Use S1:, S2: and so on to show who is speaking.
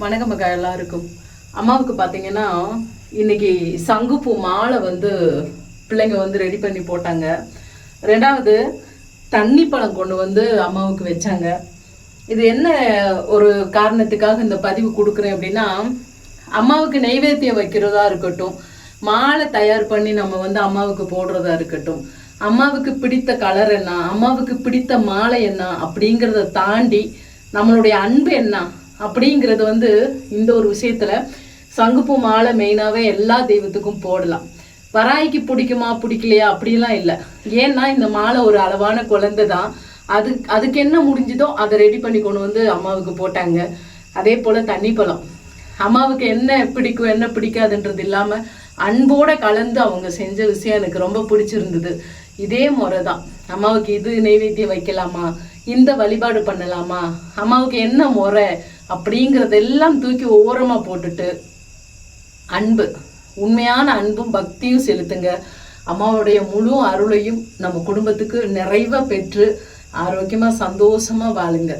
S1: வணக்கம் அக்கா எல்லாருக்கும். அம்மாவுக்கு பார்த்தீங்கன்னா இன்னைக்கு சங்குப்பூ மாலை வந்து பிள்ளைங்க வந்து ரெடி பண்ணி போட்டாங்க. ரெண்டாவது தண்ணி பழம் கொண்டு வந்து அம்மாவுக்கு வச்சாங்க. இது என்ன ஒரு காரணத்துக்காக இந்த பதிவு கொடுக்குறேன் அப்படின்னா அம்மாவுக்கு நெய்வேத்தியம் வைக்கிறதா இருக்கட்டும் மாலை தயார் பண்ணி நம்ம வந்து அம்மாவுக்கு போடுறதா இருக்கட்டும் அம்மாவுக்கு பிடித்த கலர் என்ன அம்மாவுக்கு பிடித்த மாலை என்ன அப்படிங்கிறத தாண்டி நம்மளுடைய அன்பு என்ன அப்படிங்கிறது வந்து இந்த ஒரு விஷயத்துல சங்குப்பூ மாலை மெயினாவே எல்லா தெய்வத்துக்கும் போடலாம். வராய்க்கு பிடிக்குமா பிடிக்கலையா? அப்படிலாம் இல்லை. ஏன்னா இந்த மாலை ஒரு அளவான குழந்தை தான். அது அதுக்கு என்ன முடிஞ்சுதோ அதை ரெடி பண்ணி கொண்டு வந்து அம்மாவுக்கு போட்டாங்க. அதே போல தண்ணி பழம். அம்மாவுக்கு என்ன பிடிக்கும் என்ன பிடிக்காதுன்றது இல்லாம அன்போட கலந்து அவங்க செஞ்ச விஷயம் எனக்கு ரொம்ப பிடிச்சிருந்தது. இதே முறை தான் அம்மாவுக்கு இது நெய்வேத்தியம் வைக்கலாமா? இந்த வழிபாடு பண்ணலாமா? அம்மாவுக்கு என்ன முறை? அப்படிங்கிறதெல்லாம் தூக்கி ஓரமாக போட்டுட்டு அன்பு உண்மையான அன்பும் பக்தியும் செலுத்துங்க. அம்மாவுடைய முழு அருளையும் நம்ம குடும்பத்துக்கு நிறைவாக பெற்று ஆரோக்கியமாக சந்தோஷமாக வாழுங்க.